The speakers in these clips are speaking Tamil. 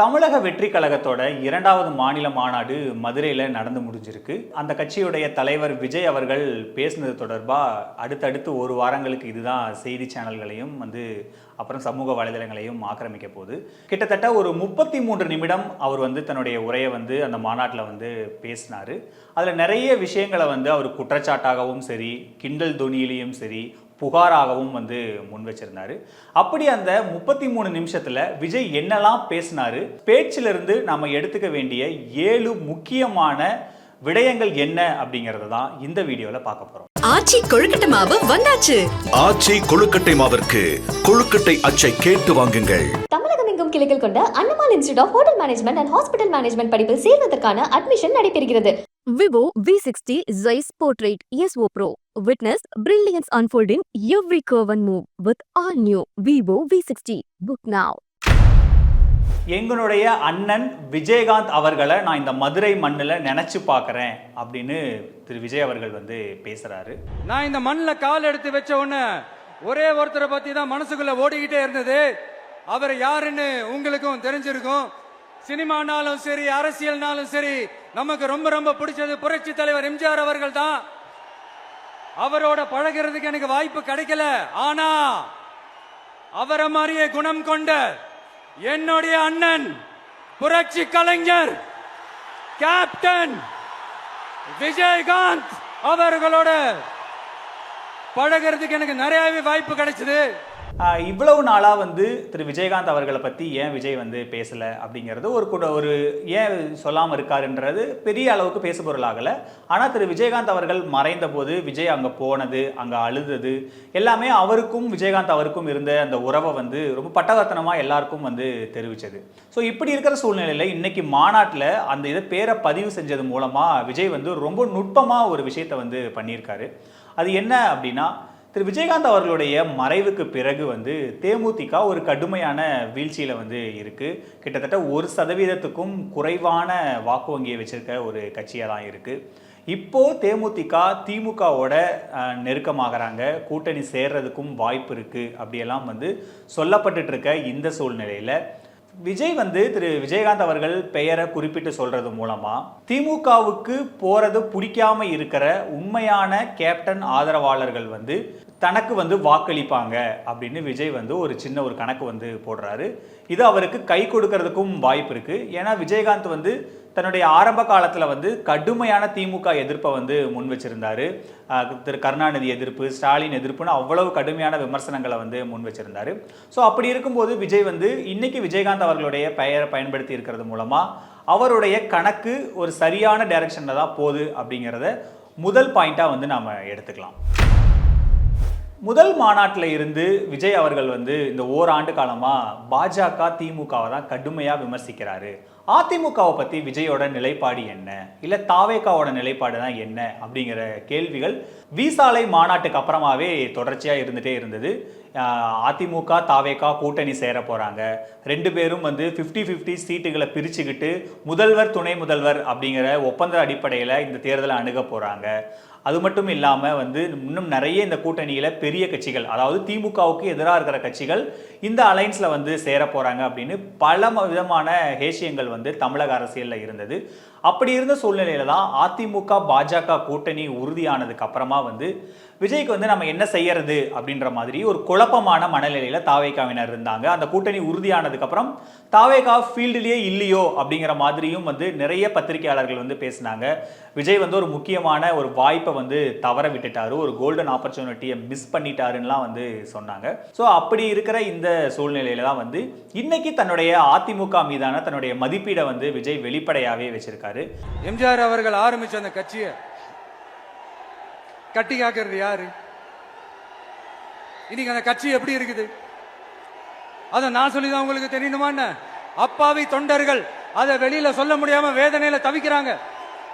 தமிழக வெற்றி கழகத்தோட இரண்டாவது மாநில மாநாடு மதுரையில் நடந்து முடிஞ்சிருக்கு. அந்த கட்சியுடைய தலைவர் விஜய் அவர்கள் பேசினது தொடர்பாக அடுத்தடுத்து ஒரு வாரங்களுக்கு இதுதான் செய்தி சேனல்களையும் வந்து அப்புறம் சமூக வலைதளங்களையும் ஆக்கிரமிக்க போகுது. கிட்டத்தட்ட ஒரு முப்பத்தி மூன்று நிமிடம் அவர் வந்து தன்னுடைய உரையை வந்து அந்த மாநாட்டில் வந்து பேசினார். அதில் நிறைய விஷயங்களை வந்து அவர் குற்றச்சாட்டாகவும் சரி கிண்டல் துணியிலையும் சரி புகாராகவும் வந்து முன் வச்சிருந்தாரு அப்படி அந்த முப்பத்தி மூணு நிமிஷத்துல விஜய் என்னெல்லாம் பேசினாரு பேச்சிலிருந்து நாம எடுத்துக்க வேண்டிய ஏழு முக்கியமான விடயங்கள் என்ன அப்படிங்கறத தான் இந்த வீடியோல பார்க்க போறோம். ஆச்சி கொழுக்கட்டை மாவு வந்தாச்சு. ஆச்சி கொழுக்கட்டை மாவிற்கு கொழுக்கட்டை அச்சை கேட்டு வாங்குங்கள். தமிழகம் எங்கும் கிளைகள் கொண்ட Annamal institute of hotel management and hospital management படிப்பில் சேர்வதற்கான அட்மிஷன் நடைபெறுகிறது. Vivo V60 Zeiss Portrait ESO Pro. Witness brilliance unfold in every curve and move with all new Vivo V60. Book now. எங்களுடைய அண்ணன் விஜயகாந்த் அவர்களை நான் இந்த மதுரை மண்ணில் நினைச்சு பார்க்கறேன் அப்படின்னு திரு விஜய் அவர்கள் வந்து பேசுறாரு நான் இந்த மண்ணில் கால் எடுத்து வச்ச உடனே ஒரே ஒருத்தரை பத்தி தான் மனசுக்குள்ள ஓடிக்கிட்டே இருந்தது அவர் யாருன்னு உங்களுக்கும் தெரிஞ்சிருக்கும் சினிமானாலும் சரி அரசியல்னாலும் சரி நமக்கு ரொம்ப ரொம்ப பிடிச்சது புரட்சி தலைவர் எம்ஜிஆர் அவர்கள் தான் அவரோட பழகிறதுக்கு எனக்கு வாய்ப்பு கிடைக்கல. ஆனா அவரை மாதிரியே குணம் கொண்ட என்னுடைய அண்ணன் புரட்சி கலைஞர் கேப்டன் விஜயகாந்த் அவர்களோட பழகிறதுக்கு எனக்கு நிறையவே வாய்ப்பு கிடைச்சது. இவ்வளவு நாளாக வந்து திரு விஜயகாந்த் அவர்களை பற்றி ஏன் விஜய் வந்து பேசலை அப்படிங்கிறது ஒரு கூட ஒரு ஏன் சொல்லாமல் இருக்காருன்றது பெரிய அளவுக்கு பேசுபொருளாகல ஆனால் திரு விஜயகாந்த் அவர்கள் மறைந்த போது விஜய் அங்கே போனது அங்கே அழுதது எல்லாமே அவருக்கும் விஜயகாந்த் அவருக்கும் இருந்த அந்த உறவை வந்து ரொம்ப பட்டவர்த்தனமாக எல்லாருக்கும் வந்து தெரிவித்தது ஸோ இப்படி இருக்கிற சூழ்நிலையில் இன்னைக்கு மாநாட்டில் அந்த இதை பேரை பதிவு செஞ்சது மூலமாக விஜய் வந்து ரொம்ப நுட்பமாக ஒரு விஷயத்தை வந்து பண்ணியிருக்காரு. அது என்ன அப்படின்னா திரு விஜயகாந்த் அவர்களுடைய மறைவுக்கு பிறகு வந்து தேமுதிக ஒரு கடுமையான வீழ்ச்சியில் வந்து இருக்கு. கிட்டத்தட்ட ஒரு சதவீதத்துக்கும் குறைவான வாக்கு வங்கியை வச்சுருக்க ஒரு கட்சியாக தான் இருக்குது இப்போது தேமுதிக திமுகவோட நெருக்கமாகறாங்க. கூட்டணி சேர்றதுக்கும் வாய்ப்பு இருக்குது அப்படியெல்லாம் வந்து சொல்லப்பட்டுட்டு இருக்க இந்த சூழ்நிலையில். விஜய் வந்து திரு விஜயகாந்த் அவர்கள் பெயரை குறிப்பிட்டு சொல்றது மூலமா திமுகவுக்கு போறது பிடிக்காம இருக்கிற உண்மையான கேப்டன் ஆதரவாளர்கள் வந்து தனக்கு வந்து வாக்களிப்பாங்க அப்படின்னு விஜய் வந்து ஒரு சின்ன ஒரு கணக்கு வந்து போடுறாரு. இது அவருக்கு கை கொடுக்கறதுக்கும் வாய்ப்பு இருக்கு. ஏன்னா விஜயகாந்த் வந்து தன்னுடைய ஆரம்ப காலத்தில் வந்து கடுமையான திமுக எதிர்ப்பை வந்து முன் வச்சிருந்தாரு. திரு கருணாநிதி எதிர்ப்பு ஸ்டாலின் எதிர்ப்புன்னு அவ்வளவு கடுமையான விமர்சனங்களை வந்து முன் வச்சிருந்தாரு. ஸோ அப்படி இருக்கும்போது விஜய் வந்து இன்னைக்கு விஜயகாந்த் அவர்களுடைய பெயரை பயன்படுத்தி இருக்கிறது மூலமா அவருடைய கணக்கு ஒரு சரியான டைரக்ஷனில் தான் போகுது அப்படிங்கிறத முதல் பாயிண்டாக வந்து நாம் எடுத்துக்கலாம். முதல் மாநாட்டில் இருந்து விஜய் அவர்கள் வந்து இந்த ஓராண்டு காலமாக பாஜக திமுகவை தான் கடுமையாக விமர்சிக்கிறாரு. அதிமுகவை பற்றி விஜயோட நிலைப்பாடு என்ன? இல்லை தாவேகாவோட நிலைப்பாடு தான் என்ன? அப்படிங்கிற கேள்விகள் விசாலை மாநாட்டுக்கு அப்புறமாவே தொடர்ச்சியாக இருந்துகிட்டே இருந்தது. அதிமுக தாவேகா கூட்டணி சேர போகிறாங்க ரெண்டு பேரும் வந்து ஃபிஃப்டி ஃபிஃப்டி சீட்டுகளை பிரிச்சுக்கிட்டு முதல்வர் துணை முதல்வர் அப்படிங்கிற ஒப்பந்த அடிப்படையில் இந்த தேர்தலை அணுக போகிறாங்க அது மட்டும் இல்லாமல் வந்து இன்னும் நிறைய இந்த கூட்டணியில் பெரிய கட்சிகள் அதாவது திமுகவுக்கு எதிராக இருக்கிற கட்சிகள் இந்த அலைன்ஸில் வந்து சேர போகிறாங்க அப்படின்னு பல விதமான ஹேஷியங்கள் வந்து தமிழக அரசியலில் இருந்தது. அப்படி இருந்த சூழ்நிலையில் தான் அதிமுக பாஜக கூட்டணி உறுதியானதுக்கு அப்புறமா வந்து விஜய்க்கு வந்து நம்ம என்ன செய்யறது அப்படின்ற மாதிரி ஒரு குழப்பமான மனநிலையில தாவேகாவினர் இருந்தாங்க. அந்த கூட்டணி உறுதியானதுக்கப்புறம் தாவேகா ஃபீல்டுலேயே இல்லையோ அப்படிங்கிற மாதிரியும் வந்து நிறைய பத்திரிகையாளர்கள் வந்து பேசினாங்க. விஜய் வந்து ஒரு முக்கியமான ஒரு வாய்ப்பை வந்து தவற விட்டுட்டாரு. ஒரு கோல்டன் ஆப்பர்ச்சுனிட்டியை மிஸ் பண்ணிட்டாருன்னெலாம் வந்து சொன்னாங்க. ஸோ அப்படி இருக்கிற இந்த சூழ்நிலையில தான் வந்து இன்னைக்கு தன்னுடைய அதிமுக மீதான தன்னுடைய மதிப்பீடை வந்து விஜய் வெளிப்படையாகவே வச்சிருக்காரு. எம்ஜிஆர் அவர்கள் ஆரம்பித்த அந்த கட்சியை கட்டி காக்கிறது யாரு? இன்னைக்கு அந்த கட்சி எப்படி இருக்குது? அதை நான் சொல்லி தான் உங்களுக்கு தெரியணுமா என்ன? அப்பாவி தொண்டர்கள் அதை வெளியில சொல்ல முடியாம வேதனையில தவிக்கிறாங்க.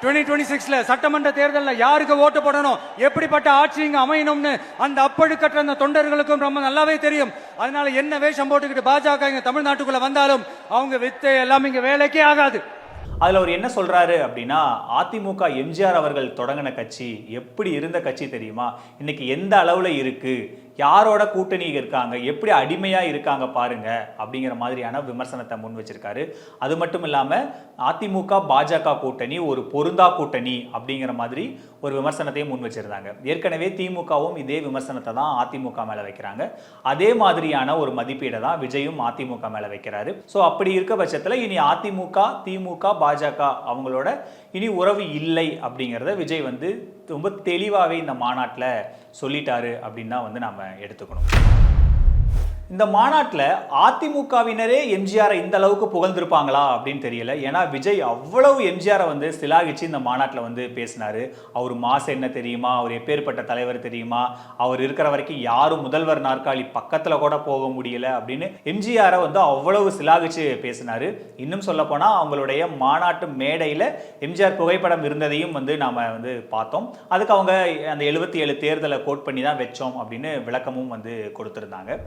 2026 டுவெண்ட்டி சிக்ஸ்ல சட்டமன்ற தேர்தலில் யாருக்கு ஓட்டு போடணும்? எப்படிப்பட்ட ஆட்சி இங்க அமையணும்னு அந்த அப்பழுக்கற்ற அந்த தொண்டர்களுக்கும் ரொம்ப நல்லாவே தெரியும். அதனால என்ன வேஷம் போட்டுக்கிட்டு பாஜக இங்க தமிழ்நாட்டுக்குள்ள வந்தாலும் அவங்க வித்தை எல்லாம் இங்க வேலைக்கே ஆகாது. அதில் அவர் என்ன சொல்கிறாரு அப்படின்னா அதிமுக எம்ஜிஆர் அவர்கள் தொடங்கின கட்சி எப்படி இருந்த கட்சி தெரியுமா? இன்னைக்கு எந்த அளவில் இருக்குது யாரோட கூட்டணி இருக்காங்க? எப்படி அடிமையாக இருக்காங்க பாருங்க அப்படிங்கிற மாதிரியான விமர்சனத்தை முன் வச்சிருக்காரு. அது மட்டும் இல்லாமல் அதிமுக பாஜக கூட்டணி ஒரு பொருந்தா கூட்டணி அப்படிங்கிற மாதிரி ஒரு விமர்சனத்தையும் முன் வச்சிருந்தாங்க. ஏற்கனவே திமுகவும் இதே விமர்சனத்தை தான் அதிமுக மேலே வைக்கிறாங்க. அதே மாதிரியான ஒரு மதிப்பீடை தான் விஜயும் அதிமுக மேலே வைக்கிறாரு. ஸோ அப்படி இருக்க பட்சத்தில் இனி அதிமுக திமுக பாஜக அவங்களோட இனி உறவு இல்லை அப்படிங்கிறத விஜய் வந்து ரொம்ப தெளிவாகவே இந்த மாநாட்டில் சொல்லிட்டாரு அப்படின்னு தான் வந்து நம்ம எடுத்துக்கணும். இந்த மாநாட்டில் அதிமுகவினரே எம்ஜிஆரை இந்த அளவுக்கு புகழ்ந்திருப்பாங்களா அப்படின்னு தெரியல. ஏன்னா விஜய் அவ்வளவு எம்ஜிஆரை வந்து சிலாகிச்சு இந்த மாநாட்டில் வந்து பேசினார். அவர் மாசு என்ன தெரியுமா? அவர் எப்பேற்பட்ட தலைவர் தெரியுமா? அவர் இருக்கிற வரைக்கும் யாரும் முதல்வர் நாற்காலி பக்கத்தில் கூட போக முடியல அப்படின்னு எம்ஜிஆரை வந்து அவ்வளவு சிலாகிச்சு பேசினார். இன்னும் சொல்லப்போனால் அவங்களுடைய மாநாட்டு மேடையில் எம்ஜிஆர் புகைப்படம் இருந்ததையும் வந்து நாம் வந்து பார்த்தோம். அதுக்கு அவங்க அந்த எழுபத்தி ஏழு தேர்தலை கோட் பண்ணி தான் வச்சோம் அப்படின்னு விளக்கமும் வந்து கொடுத்திருந்தாங்க.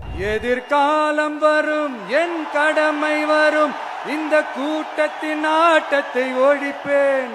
எதிர்காலம் வரும் என் கடமை வரும். இந்த கூட்டத்தின் ஆட்டத்தை ஒழிப்பேன்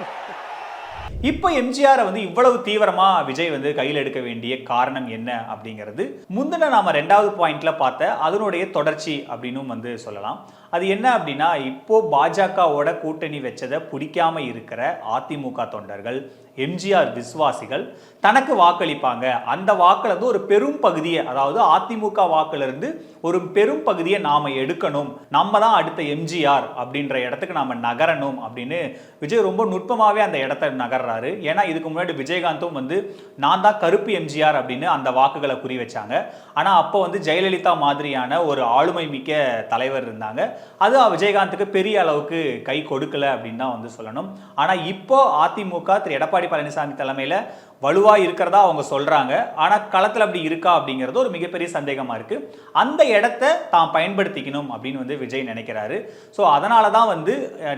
இப்போ எம்ஜிஆரை வந்து இவ்வளவு தீவிரமா விஜய் வந்து கையில் எடுக்க வேண்டிய காரணம் என்ன அப்படிங்கிறது முந்தின நாம ரெண்டாவது பாயிண்ட்ல பார்த்த அதனுடைய தொடர்ச்சி அப்படின்னும் வந்து சொல்லலாம். அது என்ன அப்படின்னா இப்போ பாஜகவோட கூட்டணி வச்சதை பிடிக்காம இருக்கிற அதிமுக தொண்டர்கள் எம்ஜிஆர் விசுவாசிகள் தனக்கு வாக்களிப்பாங்க. அந்த வாக்கில் வந்து ஒரு பெரும் பகுதியை அதாவது அதிமுக வாக்கிலிருந்து ஒரு பெரும் பகுதியை நாம் எடுக்கணும். நம்ம தான் அடுத்த எம்ஜிஆர் அப்படின்ற இடத்துக்கு நாம் நகரணும் அப்படின்னு விஜய் ரொம்ப நுட்பமாகவே அந்த இடத்த நகர்றாரு. ஏன்னா இதுக்கு முன்னாடி விஜயகாந்தும் வந்து நான் தான் கருப்பு எம்ஜிஆர் அப்படின்னு அந்த வாக்குகளை குறி வச்சாங்க. ஆனால் அப்போ வந்து ஜெயலலிதா மாதிரியான ஒரு ஆளுமை மிக்க தலைவர் இருந்தாங்க. அது விஜயகாந்துக்கு பெரிய அளவுக்கு கை கொடுக்கல அப்படின்னு தான் வந்து சொல்லணும். ஆனால் இப்போ அதிமுக திரு எடப்பாடி பழனிசாமி தலைமையில் வலுவாக இருக்கிறதா அவங்க சொல்கிறாங்க ஆனால் களத்தில் அப்படி இருக்கா அப்படிங்கிறது ஒரு மிகப்பெரிய சந்தேகமாக இருக்குது அந்த இடத்த தான் பயன்படுத்திக்கணும் அப்படின்னு வந்து விஜய் நினைக்கிறாரு. ஸோ அதனால தான் வந்து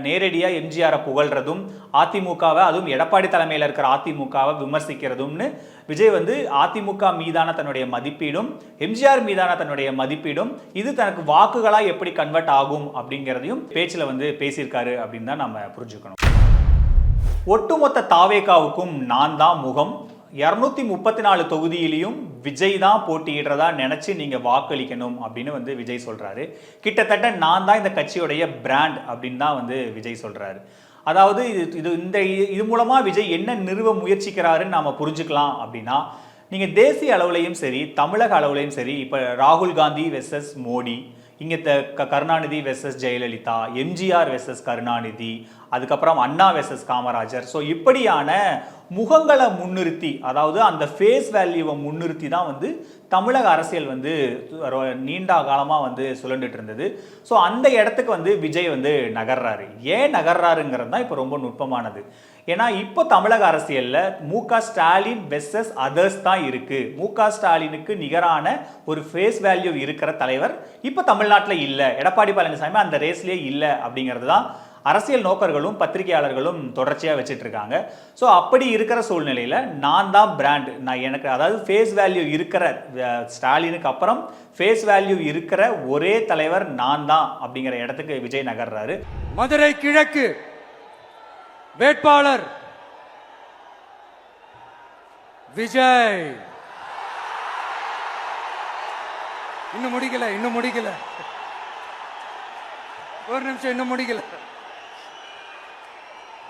நேரடியாக எம்ஜிஆரை புகழ்றதும் அதிமுகவை அதுவும் எடப்பாடி தலைமையில் இருக்கிற அதிமுகவை விமர்சிக்கிறதும்னு விஜய் வந்து அதிமுக மீதான தன்னுடைய மதிப்பீடும் எம்ஜிஆர் மீதான தன்னுடைய மதிப்பீடும் இது தனக்கு வாக்குகளாக எப்படி கன்வெர்ட் ஆகும் அப்படிங்கிறதையும் பேச்சில் வந்து பேசியிருக்காரு அப்படின்னு தான் நம்ம புரிஞ்சுக்கணும். ஒட்டுமொத்த தாவேகாவுக்கும் நான் தான் முகம். இரநூத்தி முப்பத்தி நாலு தொகுதியிலையும் விஜய் தான் போட்டியிடுறதா நினச்சி நீங்கள் வாக்களிக்கணும் அப்படின்னு வந்து விஜய் சொல்கிறாரு கிட்டத்தட்ட நான் தான் இந்த கட்சியுடைய பிராண்ட் அப்படின்னு தான் வந்து விஜய் சொல்கிறாரு அதாவது இது இது இந்த இது மூலமாக விஜய் என்ன நிறுவ முயற்சிக்கிறாருன்னு நாம் புரிஞ்சுக்கலாம் அப்படின்னா நீங்கள் தேசிய அளவுலையும் சரி தமிழக அளவுலையும் சரி இப்போ ராகுல் காந்தி வெர்சஸ் மோடி இங்கே க Karunanidhi versus Jayalalithaa MGR versus Karunanidhi அதுக்கப்புறம் அண்ணா வெர்சஸ் காமராஜர். ஸோ இப்படியான முகங்களை முன்னிறுத்தி அதாவது அந்த ஃபேஸ் வேல்யூவை முன்னிறுத்தி தான் வந்து தமிழக அரசியல் வந்து ரொ- நீண்ட காலமாக வந்து சுழண்டுட்டு இருந்தது. ஸோ அந்த இடத்துக்கு வந்து விஜய் வந்து நகர்றாரு. ஏன் நகர்றாருங்கிறது தான் இப்போ ரொம்ப நுட்பமானது. ஏன்னா இப்போ தமிழக அரசியலில் மு க ஸ்டாலின் வெர்சஸ் அதர்ஸ் தான் இருக்குது மு க ஸ்டாலினுக்கு நிகரான ஒரு ஃபேஸ் வேல்யூ இருக்கிற தலைவர் இப்போ தமிழ்நாட்டில் இல்லை. எடப்பாடி பழனிசாமி அந்த ரேஸ்லேயே இல்லை அப்படிங்கிறது தான் அரசியல் நோக்கர்களும் பத்திரிகையாளர்களும் தொடர்ச்சியாக வச்சுட்டு இருக்காங்க ஸோ அப்படி இருக்கிற சூழ்நிலையில் நான் தான் பிராண்ட் நான் எனக்கு அதாவது ஃபேஸ் வேல்யூ இருக்கிற ஸ்டாலினுக்கு அப்புறம் ஃபேஸ் வேல்யூ இருக்கிற ஒரே தலைவர் நான் தான் அப்படிங்கிற இடத்துக்கு விஜய் நகர்றாரு. மதுரை கிழக்கு வேட்பாளர் விஜய். இன்னும் முடிக்கல இன்னும் முடிக்கல. ஒரு நிமிஷம் இன்னும் முடிக்கல.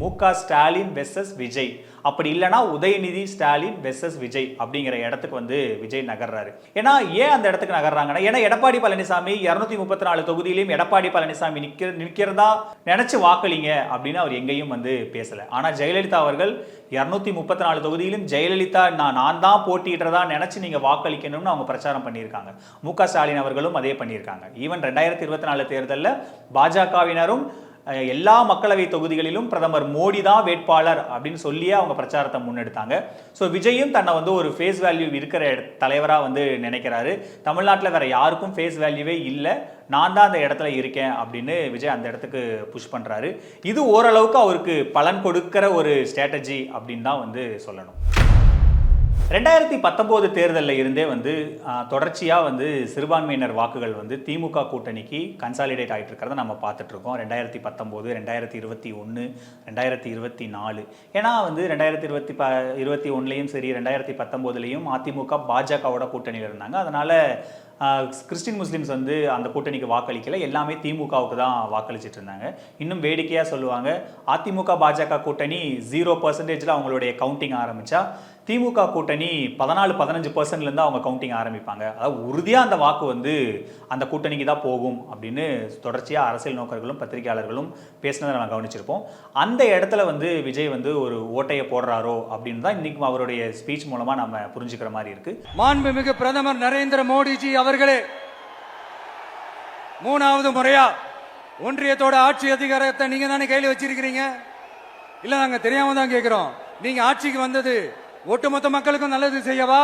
மு க ஸ்டாலின் வெர்சஸ் விஜய். அப்படி இல்லைன்னா உதயநிதி ஸ்டாலின் வெர்சஸ் விஜய் அப்படிங்கிற இடத்துக்கு வந்து விஜய் நகர்றாரு. ஏன்னா ஏன் அந்த இடத்துக்கு நகர்றாங்கன்னா ஏன்னா எடப்பாடி பழனிசாமி இரநூத்தி முப்பத்தி நாலு தொகுதியிலையும் எடப்பாடி பழனிசாமி நிக்க நிற்கிறதா நினைச்சு வாக்களிங்க அப்படின்னு அவர் எங்கேயும் வந்து பேசல. ஆனா ஜெயலலிதா அவர்கள் இரநூத்தி முப்பத்தி நாலு தொகுதியிலும் ஜெயலலிதா நான் நான் தான் போட்டியிடுறதா நினைச்சு நீங்க வாக்களிக்கணும்னு அவங்க பிரச்சாரம் பண்ணியிருக்காங்க. மு க ஸ்டாலின் அவர்களும் அதே பண்ணியிருக்காங்க. ஈவன் ரெண்டாயிரத்தி இருபத்தி நாலு தேர்தலில் பாஜகவினரும் எல்லா மக்களவை தொகுதிகளிலும் பிரதமர் மோடி தான் வேட்பாளர் அப்படின்னு சொல்லியே அவங்க பிரச்சாரத்தை முன்னெடுத்தாங்க. ஸோ விஜயும் தன்னை வந்து ஒரு ஃபேஸ் வேல்யூ இருக்கிற தலைவராக வந்து நினைக்கிறாரு. தமிழ்நாட்டில் வேற யாருக்கும் ஃபேஸ் வேல்யூவே இல்லை. நான் தான் அந்த இடத்துல இருக்கேன் அப்படின்னு விஜய் அந்த இடத்துக்கு புஷ் பண்ணுறாரு இது ஓரளவுக்கு அவருக்கு பலன் கொடுக்கிற ஒரு ஸ்ட்ராட்டஜி அப்படின்னு தான் வந்து சொல்லணும். ரெண்டாயிரத்தி பத்தொம்போது தேர்தலில் இருந்தே வந்து தொடர்ச்சியாக வந்து சிறுபான்மையினர் வாக்குகள் வந்து திமுக கூட்டணிக்கு கன்சாலிடேட் ஆகிட்டு இருக்கிறத நம்ம பார்த்துட்ருக்கோம் ரெண்டாயிரத்தி பத்தொம்போது ரெண்டாயிரத்தி இருபத்தி ஒன்று ரெண்டாயிரத்தி இருபத்தி நாலு. ஏன்னா வந்து ரெண்டாயிரத்தி இருபத்தி ப இருபத்தி ஒன்றுலேயும் சரி ரெண்டாயிரத்தி பத்தொம்போதுலேயும் அதிமுக பாஜகவோட கூட்டணியில் இருந்தாங்க. அதனால் கிறிஸ்டின் முஸ்லீம்ஸ் வந்து அந்த கூட்டணிக்கு வாக்களிக்கல. எல்லாமே திமுகவுக்கு தான் வாக்களிச்சிட்டு இருந்தாங்க இன்னும் வேடிக்கையாக சொல்லுவாங்க அதிமுக பாஜக கூட்டணி ஜீரோ பர்சன்டேஜில் அவங்களுடைய கவுண்டிங் ஆரம்பித்தா திமுக கூட்டணி பதினாலு பதினஞ்சு பர்சன்ட்லேருந்து அவங்க கவுண்டிங் ஆரம்பிப்பாங்க. அதாவது உறுதியாக அந்த வாக்கு வந்து அந்த கூட்டணிக்கு தான் போகும் அப்படின்னு தொடர்ச்சியாக அரசியல் நோக்கர்களும் பத்திரிகையாளர்களும் பேசினதை நம்ம கவனிச்சிருப்போம். அந்த இடத்துல வந்து விஜய் வந்து ஒரு ஓட்டையை போடுறாரோ அப்படின்னு தான் இன்னைக்கு அவருடைய ஸ்பீச் மூலமாக நம்ம புரிஞ்சுக்கிற மாதிரி இருக்குது மாண்புமிகு பிரதமர் நரேந்திர மோடிஜி அவர்களே மூணாவது முறையா ஒன்றியத்தோட ஆட்சி அதிகாரத்தை நீங்க தானே கையில் வச்சிருக்கிறீங்க? இல்லை நாங்கள் தெரியாம தான் கேட்குறோம் நீங்க ஆட்சிக்கு வந்தது ஒட்டுமொத்த மக்களுக்கும் நல்லது செய்யவா?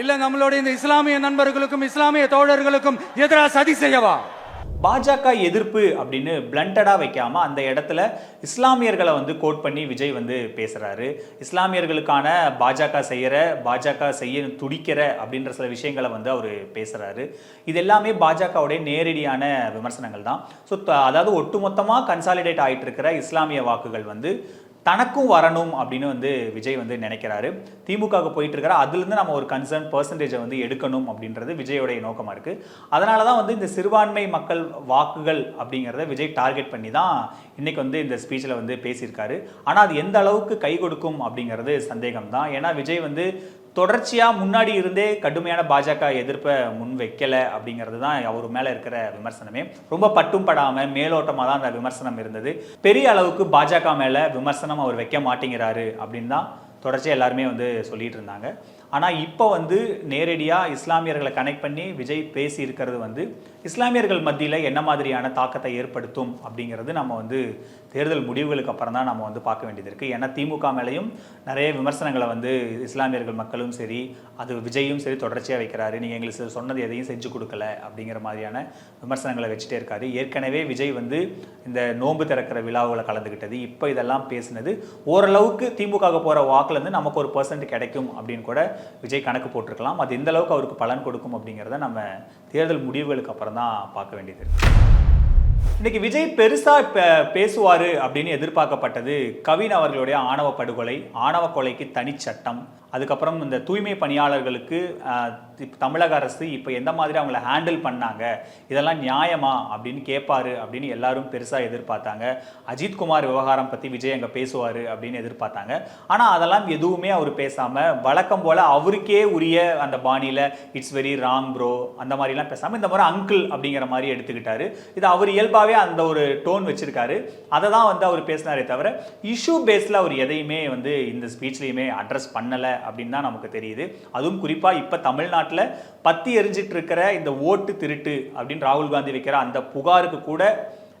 இல்ல நம்மளுடைய இந்த இஸ்லாமிய நண்பர்களுக்கும் இஸ்லாமிய தோழர்களுக்கும் எதிராக சதி செய்யவா? பாஜக எதிர்ப்பு அப்படின்னு பிளண்டடாக வைக்காமல் அந்த இடத்துல இஸ்லாமியர்களை வந்து கோட் பண்ணி விஜய் வந்து பேசுகிறாரு இஸ்லாமியர்களுக்கான பாஜக செய்கிற பாஜக செய்ய துடிக்கிற அப்படின்ற சில விஷயங்களை வந்து அவர் பேசுகிறாரு இது எல்லாமே பாஜகவுடைய நேரடியான விமர்சனங்கள் தான். ஸோ அதாவது ஒட்டுமொத்தமாக கன்சாலிடேட் ஆயிட்டு இருக்கிற இஸ்லாமிய வாக்குகள் வந்து தனக்கும் வரணும் அப்படின்னு வந்து விஜய் வந்து நினைக்கிறாரு. திமுகவுக்கு போயிட்டு இருக்கிற அதுலேருந்து நம்ம ஒரு கன்சர்ன் பர்சன்டேஜை வந்து எடுக்கணும் அப்படின்றது விஜயோடைய நோக்கமாக இருக்குது அதனால தான் வந்து இந்த சிறுபான்மை மக்கள் வாக்குகள் அப்படிங்கிறத விஜய் டார்கெட் பண்ணி தான் இன்றைக்கி வந்து இந்த ஸ்பீச்சில் வந்து பேசியிருக்காரு. ஆனால் அது எந்த அளவுக்கு கை கொடுக்கும் அப்படிங்கிறது சந்தேகம் தான் ஏன்னா விஜய் வந்து தொடர்ச்சியாக முன்னாடி இருந்தே கடுமையான பாஜக எதிர்ப்பை முன் வைக்கல அப்படிங்கிறது தான் அவர் மேலே இருக்கிற விமர்சனமே. ரொம்ப பட்டும் படாமல் மேலோட்டமாக தான் அந்த விமர்சனம் இருந்தது. பெரிய அளவுக்கு பாஜக மேலே விமர்சனம் அவர் வைக்க மாட்டேங்கிறாரு அப்படின்னு தான் தொடர்ச்சியாக எல்லாருமே வந்து சொல்லிட்டு இருந்தாங்க. ஆனால் இப்போ வந்து நேரடியாக இஸ்லாமியர்களை கனெக்ட் பண்ணி விஜய் பேசி இருக்கிறது வந்து இஸ்லாமியர்கள் மத்தியில் என்ன மாதிரியான தாக்கத்தை ஏற்படுத்தும் அப்படிங்கிறது நம்ம வந்து தேர்தல் முடிவுகளுக்கு அப்புறம் தான் நம்ம வந்து பார்க்க வேண்டியது இருக்குது ஏன்னா திமுக மேலேயும் நிறைய விமர்சனங்களை வந்து இஸ்லாமியர்கள் மக்களும் சரி அது விஜயும் சரி தொடர்ச்சியாக வைக்கிறாரு. நீங்கள் எங்களுக்கு சொன்னது எதையும் செஞ்சு கொடுக்கல அப்படிங்கிற மாதிரியான விமர்சனங்களை வச்சுட்டே இருக்காரு. ஏற்கனவே விஜய் வந்து இந்த நோன்பு திறக்கிற விழாவில் கலந்துக்கிட்டது இப்போ இதெல்லாம் பேசினது ஓரளவுக்கு திமுக போகிற வாக்குலேருந்து நமக்கு ஒரு பர்சன்ட் கிடைக்கும் அப்படின்னு கூட விஜய் கணக்கு போட்டிருக்கலாம். அது எந்த அளவுக்கு அவருக்கு பலன் கொடுக்கும் அப்படிங்கிறத நம்ம தேர்தல் முடிவுகளுக்கு அப்புறம் தான் பார்க்க வேண்டியது இருக்குது இன்னைக்கு விஜய் பெருசா பேசுவாரு அப்படின்னு எதிர்பார்க்கப்பட்டது கவின் அவர்களுடைய ஆணவ படுகொலை ஆணவ கொலைக்கு தனிச்சட்டம் அதுக்கப்புறம் இந்த தூய்மை பணியாளர்களுக்கு தமிழக அரசு இப்போ எந்த மாதிரி அவங்கள ஹேண்டில் பண்ணாங்க இதெல்லாம் நியாயமா அப்படின்னு கேட்பாரு அப்படின்னு எல்லாரும் பெருசாக எதிர்பார்த்தாங்க. அஜித்குமார் விவகாரம் பற்றி விஜய் அங்கே பேசுவார் அப்படின்னு எதிர்பார்த்தாங்க. ஆனால் அதெல்லாம் எதுவுமே அவர் பேசாமல் வழக்கம் போல் அவருக்கே உரிய அந்த பாணியில் இட்ஸ் வெரி ராங் ப்ரோ அந்த மாதிரிலாம் பேசாமல் இந்த மாதிரி அங்கிள் அப்படிங்கிற மாதிரி எடுத்துக்கிட்டாரு. இது அவர் இயல்பாகவே அந்த ஒரு டோன் வச்சுருக்காரு. அதை தான் வந்து அவர் பேசினாரே தவிர இஷ்யூ பேஸில் அவர் எதையுமே வந்து இந்த ஸ்பீச்லேயுமே அட்ரஸ் பண்ணலை. அப்படின்னு தான் நமக்கு தெரியுது. அதுவும் குறிப்பாக இப்போ தமிழ்நாட்டில் பத்தி எரிஞ்சிட்டு இருக்கிற இந்த ஓட்டு திருட்டு அப்படின்னு ராகுல் காந்தி வைக்கிற அந்த புகாருக்கு கூட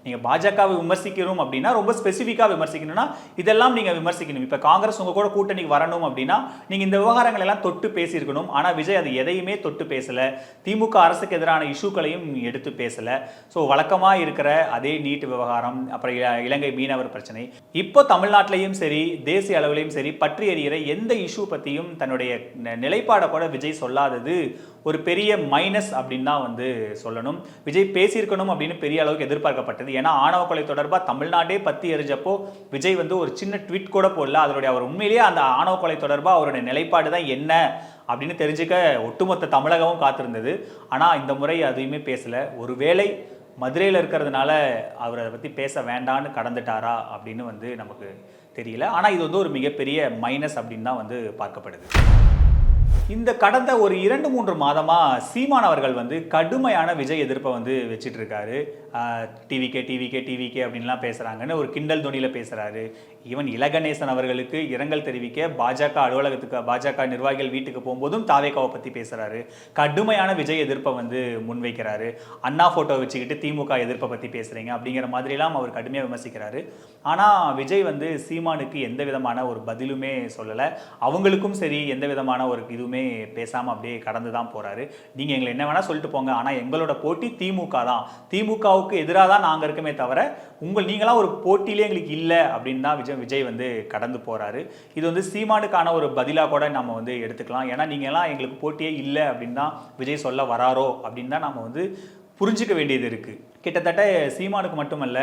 நீங்கள் பாஜகவை விமர்சிக்கணும் அப்படின்னா ரொம்ப ஸ்பெசிஃபிக்காக விமர்சிக்கணும்னா இதெல்லாம் நீங்கள் விமர்சிக்கணும். இப்போ காங்கிரஸ் உங்கள் கூட கூட்டணிக்கு வரணும் அப்படின்னா நீங்கள் இந்த விவகாரங்கள் எல்லாம் தொட்டு பேசியிருக்கணும். ஆனால் விஜய் அது எதையுமே தொட்டு பேசலை. திமுக அரசுக்கு எதிரான இஷ்யூக்களையும் எடுத்து பேசலை. ஸோ வழக்கமாக இருக்கிற அதே நீட் விவகாரம் அப்புறம் இல- இலங்கை மீனவர் பிரச்சனை. இப்போ தமிழ்நாட்டிலையும் சரி தேசிய அளவிலையும் சரி பற்றி எறிகிற எந்த இஷ்யூ பற்றியும் தன்னுடைய ந- நிலைப்பாடை கூட விஜய் சொல்லாதது ஒரு பெரிய மைனஸ் அப்படின்னு தான் வந்து சொல்லணும். விஜய் பேசியிருக்கணும் அப்படின்னு பெரிய அளவுக்கு எதிர்பார்க்கப்பட்டது. ஏன்னா ஆணவ கொலை தொடர்பாக தமிழ்நாடே பற்றி எரிஞ்சப்போ விஜய் வந்து ஒரு சின்ன ட்வீட் கூட போடல. அதனுடைய அவர் உண்மையிலேயே அந்த ஆணவ கொலை தொடர்பாக அவருடைய நிலைப்பாடு தான் என்ன அப்படின்னு தெரிஞ்சுக்க ஒட்டுமொத்த தமிழகமும் காத்திருந்தது. ஆனால் இந்த முறை அதையுமே பேசலை. ஒருவேளை மதுரையில் இருக்கிறதுனால அவர் அதை பற்றி பேச வேண்டான்னு கடந்துட்டாரா அப்படின்னு வந்து நமக்கு தெரியல. ஆனால் இது வந்து ஒரு மிகப்பெரிய மைனஸ் அப்படின்னு தான் வந்து பார்க்கப்படுது. இந்த கடந்த ஒரு இரண்டு மூன்று மாதமாக சீமான் அவர்கள் வந்து கடுமையான விஜய் எதிர்ப்பை வந்து வச்சிட்டு இருக்காரு டிவிகே டிவிகே டிவிகே அப்படின்லாம் பேசுகிறாங்கன்னு ஒரு கிண்டல் துணியில் பேசுகிறாரு ஈவன் இலகணேசன் அவர்களுக்கு இரங்கல் தெரிவிக்க பாஜக அலுவலகத்துக்கு பாஜக நிர்வாகிகள் வீட்டுக்கு போகும்போதும் தாவேக்காவை பற்றி பேசுகிறாரு கடுமையான விஜய் எதிர்ப்பை வந்து முன்வைக்கிறாரு. அண்ணா ஃபோட்டோ வச்சுக்கிட்டு திமுக எதிர்ப்பை பற்றி பேசுகிறீங்க அப்படிங்கிற மாதிரிலாம் அவர் கடுமையாக விமர்சிக்கிறாரு. ஆனால் விஜய் வந்து சீமானுக்கு எந்த விதமான ஒரு பதிலுமே சொல்லலை. அவங்களுக்கும் சரி எந்த விதமான ஒரு எதுவுமே பேசாமல் அப்படியே கடந்து தான் போகிறாரு நீங்கள் எங்களை என்ன வேணால் சொல்லிட்டு போங்க. ஆனால் எங்களோட போட்டி திமுக தான். திமுகவுக்கு எதிராக தான் நாங்கள் இருக்கமே தவிர உங்கள் நீங்களாம் ஒரு போட்டியிலே எங்களுக்கு இல்லை அப்படின்னு தான் விஜய் விஜய் வந்து கடந்து போகிறாரு இது வந்து சீமானுக்கான ஒரு பதிலாக கூட நம்ம வந்து எடுத்துக்கலாம். ஏன்னா நீங்கள்லாம் எங்களுக்கு போட்டியே இல்லை அப்படின்னு தான் விஜய் சொல்ல வராரோ அப்படின்னு தான் நம்ம வந்து புரிஞ்சுக்க வேண்டியது இருக்குது கிட்டத்தட்ட சீமானுக்கு மட்டுமல்ல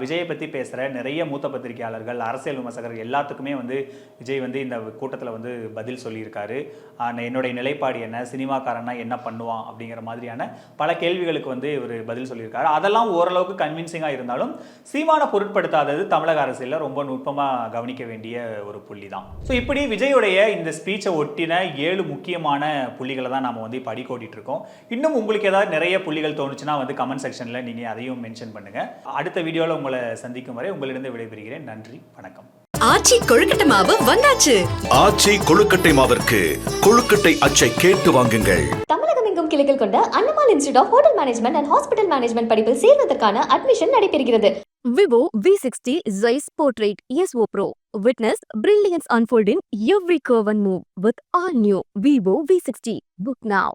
விஜயை பற்றி பேசுகிற நிறைய மூத்த பத்திரிகையாளர்கள் அரசியல் விமர்சகர்கள் எல்லாத்துக்குமே வந்து விஜய் வந்து இந்த கூட்டத்தில் வந்து பதில் சொல்லியிருக்காரு. என்னுடைய நிலைப்பாடு என்ன? சினிமாக்காரன்னா என்ன பண்ணுவான்? அப்படிங்கிற மாதிரியான பல கேள்விகளுக்கு வந்து இவர் பதில் சொல்லியிருக்காரு. அதெல்லாம் ஓரளவுக்கு கன்வின்சிங்காக இருந்தாலும் சீமானை பொருட்படுத்தாதது தமிழக அரசியலில் ரொம்ப நுட்பமாக கவனிக்க வேண்டிய ஒரு புள்ளி தான் ஸோ இப்படி விஜயுடைய இந்த ஸ்பீச்சை ஒட்டின ஏழு முக்கியமான புள்ளிகளை தான் நம்ம வந்து இப்போ அடிக்கோடிட்டு இருக்கோம். இன்னும் உங்களுக்கு ஏதாவது நிறைய புள்ளிகள் தோணுச்சுன்னா வந்து கமெண்ட் செக்ஷனில் நீங்கள் அதையும் மென்ஷன் பண்ணுங்கள் அடுத்த வீடியோவில் உங்களை சந்திக்கும் வரை உங்களிடம் விடைபெறுகிறேன் நன்றி வணக்கம் ஆச்சி கொழுக்கட்டை மாவு வந்தாச்சு ஆச்சி கொழுக்கட்டை மாவிற்கு கொழுக்கட்டை அச்சை கேட்டு வாங்குங்கள் தமிழகம் எங்கும் கிளைகள் கொண்ட Annamal institute of hotel management and hospital management படிப்பில் சேர்வதற்கான அட்மிஷன் நடைபெறுகிறது Vivo V60 Zeiss Portrait ESO Pro. Witness brilliance unfold in every curve and move with all new Vivo V60. Book now.